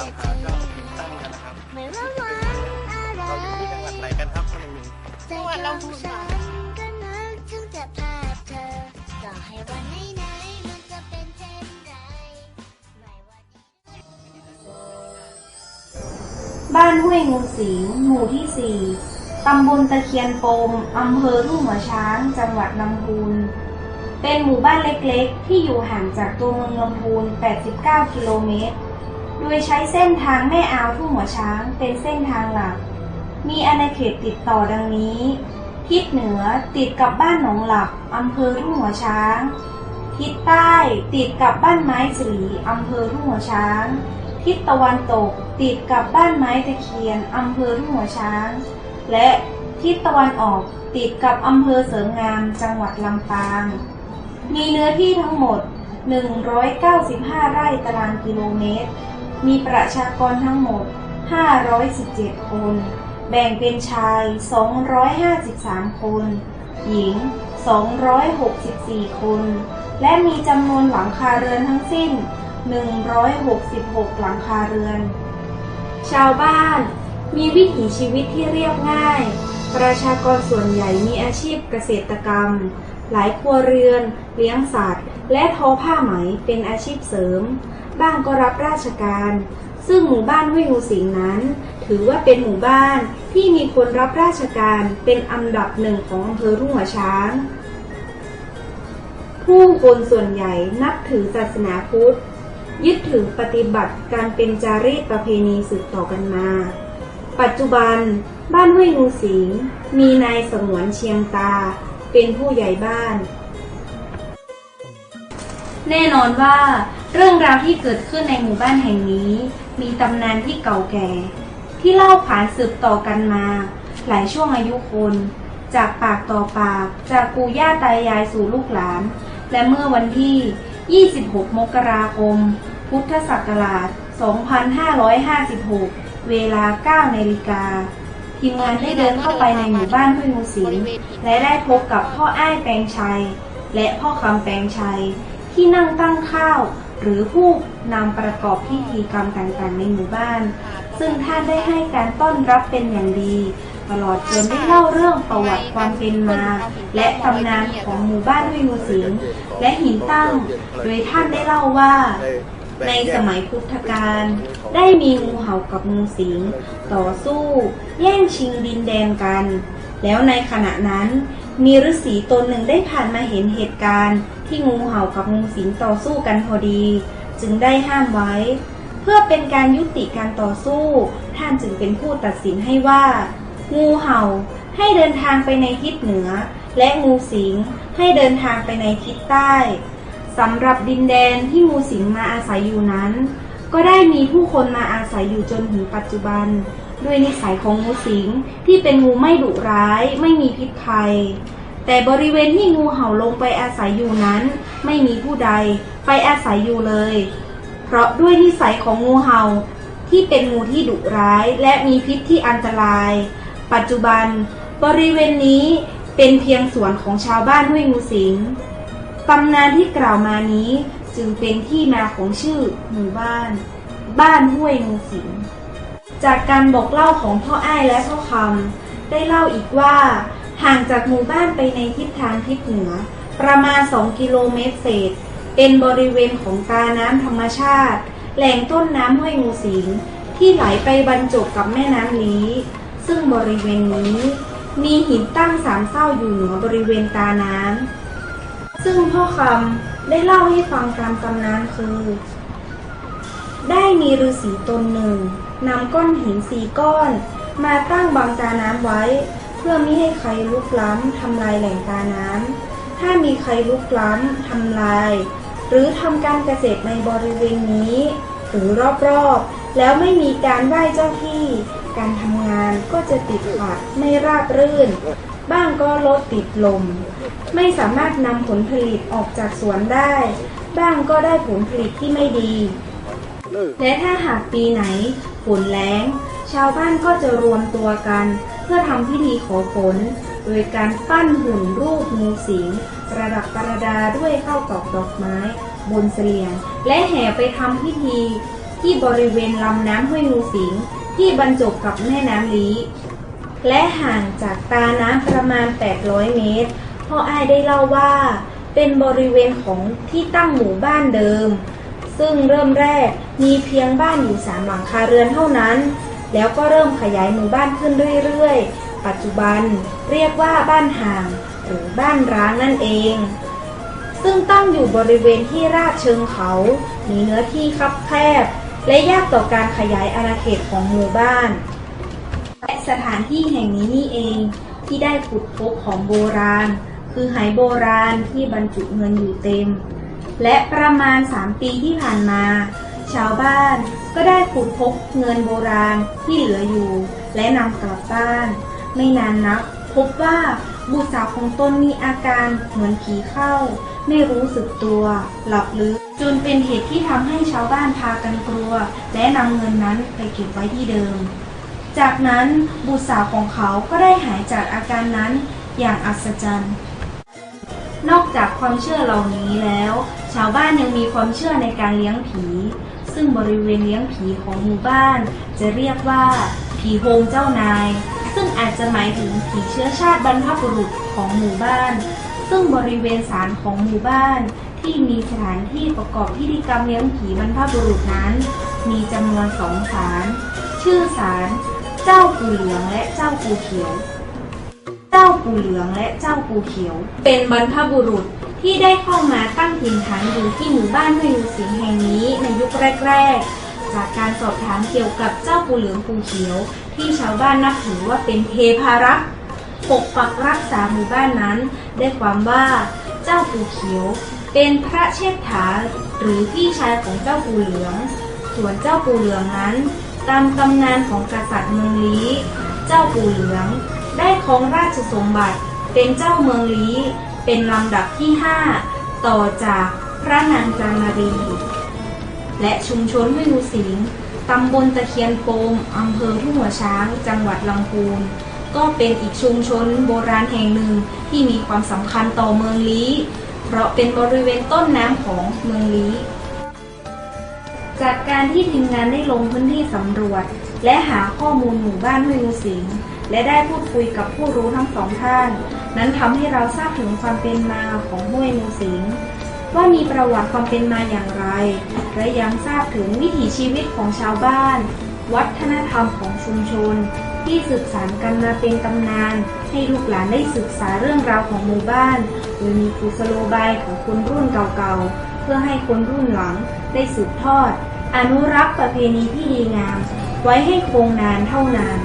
ามหาเจ้าหมิงตั้กันนะครับ ไม่ว่าวันอะไรเราอยู่ที่จังหวัดไหนกันครับคนหนึ่งเมื่อวันเป็นเดาบ้านห้วยงูสิงหมู่ที่สี่ตำบลตะเคียนปมอำเภอทุ่งหัวช้าง จังหวัดลำพูน เป็นหมู่บ้านเล็กๆ ที่อยู่ห่างจากตัวเมืองลำพูน 89 กิโลเมตร โดยใช้เส้นทางแม่อาวทุ่งหัวช้างเป็นเส้นทางหลัก มีอาณาเขตติดต่อดังนี้ ทิศเหนือติดกับบ้านหนองหลับอำเภอทุ่งหัวช้าง ทิศใต้ติดกับบ้านไม้สีอำเภอทุ่งหัวช้าง ทิศตะวันตกติดกับบ้านไม้ตะเคียนอำเภอทุ่งหัวช้าง และทิศตะวันออกติดกับอำเภอเสริมงามจังหวัดลำปาง มีเนื้อที่ทั้งหมด 195 ไร่ตารางกิโลเมตร มีประชากรทั้งหมด 517 คน แบ่งเป็นชาย 253 คน หญิง 264 คน และมีจำนวนหลังคาเรือนทั้งสิ้น 166 หลังคาเรือน ชาวบ้านมีวิถีชีวิตที่เรียบง่าย ประชากรส่วนใหญ่มีอาชีพเกษตรกรรม หลายครัวเรือน เลี้ยงสัตว์ และทอผ้าไหมเป็นอาชีพเสริม บ้างก็รับราชการ ซึ่งหมู่บ้านห้วยงูสิงนั้น ถือว่าเป็นหมู่บ้านที่มีคนรับราชการเป็นอันดับหนึ่งของอำเภอทุ่งหัวช้าง ผู้คนส่วนใหญ่นับถือศาสนาพุทธ ยึดถือปฏิบัติการเป็นจารีตประเพณีสืบต่อกันมา ปัจจุบันบ้านห้วยงูสิงมีนายสงวนเชียงตา เป็นผู้ใหญ่บ้านแน่นอนว่า เรื่องราวที่เกิดขึ้นในหมู่บ้านแห่งนี้ มีตำนานที่เก่าแก่ ที่เล่าผ่านสืบต่อกันมา หลายช่วงอายุคน จากปากต่อปาก จากปู่ย่าตายายสู่ลูกหลาน และเมื่อวันที่ 26 มกราคม พุทธศักราช 2556 เวลา 9 นาฬิกาทีมงานได้เดินเข้าไปในหมู่บ้านห้วยงูสิงและได้พบกับพ่ออ้ายแปลงชัย และพ่อคำแปลงชัย ที่นั่งตั้งข้าว หรือผู้นำประกอบพิธีกรรมต่างๆ ในหมู่บ้าน ซึ่งท่านได้ให้การต้อนรับเป็นอย่างดี ตลอดจนได้เล่าเรื่องประวัติความเป็นมา และตำนานของหมู่บ้านห้วยงูสิงและหินตั้ง โดยท่านได้เล่าว่าในสมัยพุทธกาลได้มีงูเห่ากับงูสิงต่อสู้ แย่งชิงดินแดนกัน แล้วในขณะนั้น มีฤาษีตนหนึ่งได้ผ่านมาเห็นเหตุการณ์ ที่งูเห่ากับงูสิงต่อสู้กันพอดี จึงได้ห้ามไว้ เพื่อเป็นการยุติการต่อสู้ ท่านจึงเป็นผู้ตัดสินให้ว่า งูเห่าให้เดินทางไปในทิศเหนือ และงูสิงให้เดินทางไปในทิศใต้สำหรับดินแดนที่งูสิงมาอาศัยอยู่นั้น ก็ได้มีผู้คนมาอาศัยอยู่จนถึงปัจจุบัน ด้วยนิสัยของงูสิงที่เป็นงูไม่ดุร้าย ไม่มีพิษภัย แต่บริเวณที่งูเห่าลงไปอาศัยอยู่นั้น ไม่มีผู้ใดไปอาศัยอยู่เลย เพราะด้วยนิสัยของงูเห่าที่เป็นงูที่ดุร้ายและมีพิษที่อันตราย ปัจจุบัน บริเวณนี้เป็นเพียงสวนของชาวบ้านห้วยงูสิงตำนานที่กล่าวมานี้จึงเป็นที่มาของชื่อหมู่บ้าน บ้านห้วยงูสิง จากการบอกเล่าของพ่ออ้ายและพ่อคำได้เล่าอีกว่า ห่างจากหมู่บ้านไปในทิศทางทิศเหนือ ประมาณ 2 กิโลเมตรเศษ เป็นบริเวณของตาน้ำธรรมชาติ แหล่งต้นน้ำห้วยงูสิงที่ไหลไปบรรจบกับแม่น้ำลีซึ่งบริเวณนี้ มีหินตั้งสามเศร้าอยู่เหนือบริเวณตาน้ำซึ่งพ่อคำได้เล่าให้ฟังตามตำนานคือ ได้มีฤาษีตนหนึ่ง นำก้อนหินสี่ก้อน มาตั้งบังตาน้ำไว้ เพื่อไม่ให้ใครลุกล้ำทำลายแหล่งตาน้ำถ้ามีใครลุกล้ำทำลาย หรือทำการเกษตรในบริเวณนี้ หรือรอบๆ แล้วไม่มีการไหว้เจ้าที่ การทำงานก็จะติดขัดไม่ราบรื่น บ้างก็รถติดลม ไม่สามารถนำผลผลิตออกจากสวนได้ บ้างก็ได้ผลผลิตที่ไม่ดีและถ้าหากปีไหน ฝนแล้ง ชาวบ้านก็จะรวมตัวกัน เพื่อทำพิธีขอฝน โดยการปั้นหุ่นรูปงูสิงประดับประดาด้วยข้าวตอกดอกไม้ บนเสลียง และแห่ไปทำพิธี ที่บริเวณลำน้ำห้วยงูสิงที่บรรจบกับแม่น้ำลีและห่างจากตาน้ำประมาณ 800 เมตรพ่ออ้ายได้เล่าว่า เป็นบริเวณของที่ตั้งหมู่บ้านเดิม ซึ่งเริ่มแรกมีเพียงบ้านอยู่สามหลังคาเรือนเท่านั้น แล้วก็เริ่มขยายหมู่บ้านขึ้นเรื่อยๆ ปัจจุบันเรียกว่าบ้านห่าง หรือบ้านร้างนั่นเอง ซึ่งตั้งอยู่บริเวณที่ราบเชิงเขา มีเนื้อที่คับแคบ และยากต่อการขยายอาณาเขตของหมู่บ้าน และสถานที่แห่งนี้นี่เองที่ได้ขุดพบของโบราณ คือไหโบราณที่บรรจุเงินอยู่เต็ม และประมาณ 3 ปีที่ผ่านมา ชาวบ้านก็ได้ขุดพบเงินโบราณที่เหลืออยู่ และนำกลับบ้าน ไม่นานนัก พบว่าบุตรสาวของตนมีอาการเหมือนผีเข้า ไม่รู้สึกตัว หลับลึก จนเป็นเหตุที่ทำให้ชาวบ้านพากันกลัว และนำเงินนั้นไปเก็บไว้ที่เดิม จากนั้นบุตรสาวของเขาก็ได้หายจากอาการนั้นอย่างอัศจรรย์ นอกจากความเชื่อเหล่านี้แล้ว ชาวบ้านยังมีความเชื่อในการเลี้ยงผี ซึ่งบริเวณเลี้ยงผีของหมู่บ้าน จะเรียกว่า ผีโฮงเจ้านาย ซึ่งอาจจะหมายถึงผีเชื้อชาติบรรพบุรุษของหมู่บ้าน ซึ่งบริเวณศาลของหมู่บ้าน ที่มีสถานที่ประกอบพิธีกรรมเลี้ยงผีบรรพบุรุษนั้น มีจำนวนสองศาลชื่อศาลเจ้าปู่เหลืองและเจ้าปู่เขียว เจ้าปู่เหลืองและเจ้าปู่เขียว เป็นบรรพบุรุษที่ได้เข้ามาตั้งถิ่นฐานอยู่ที่หมู่บ้านห้วยงูสิงแห่งนี้ในยุคแรกๆ จากการสอบถามเกี่ยวกับเจ้าปู่เหลืองปู่เขียว ที่ชาวบ้านนับถือว่าเป็นเทพารักษ์ปกปักรักษาหมู่บ้านนั้น ได้ความว่าเจ้าปู่เขียว เป็นพระเชษฐาหรือพี่ชายของเจ้าปู่เหลือง ส่วนเจ้าปู่เหลืองนั้น ตามตำนานของกษัตริย์เมืองลี้ เจ้าปู่เหลือง ได้ครองราชสมบัติเป็นเจ้าเมืองลี้ เป็นลำดับที่5ต่อจากพระนางจามารี และชุมชนห้วยูสิงตำบลตะเคียนโปมอำเภอทุ่งหัวช้าง จังหวัดลำพูน ก็เป็นอีกชุมชนโบราณแห่งหนึ่งที่มีความสำคัญต่อเมืองลี้ เพราะเป็นบริเวณต้นน้ำของเมืองลี้ จากการที่ทีมงานได้ลงพื้นที่สำรวจ และหาข้อมูลหมู่บ้านห้วยงูสิง และได้พูดคุยกับผู้รู้ทั้งสองท่าน นั้นทำให้เราทราบถึงความเป็นมาของห้วยงูสิงว่ามีประวัติความเป็นมาอย่างไร และยังทราบถึงวิถีชีวิตของชาวบ้าน วัฒนธรรมของชุมชน ที่สืบสานกันมาเป็นตำนาน ให้ลูกหลานได้ศึกษาเรื่องราวของหมู่บ้าน โดยมีกุศโลบายของคนรุ่นเก่าๆ เพื่อให้คนรุ่นหลังได้สืบทอด อนุรักษ์ประเพณีที่ดีงาม ไว้ให้คงนานเท่านาน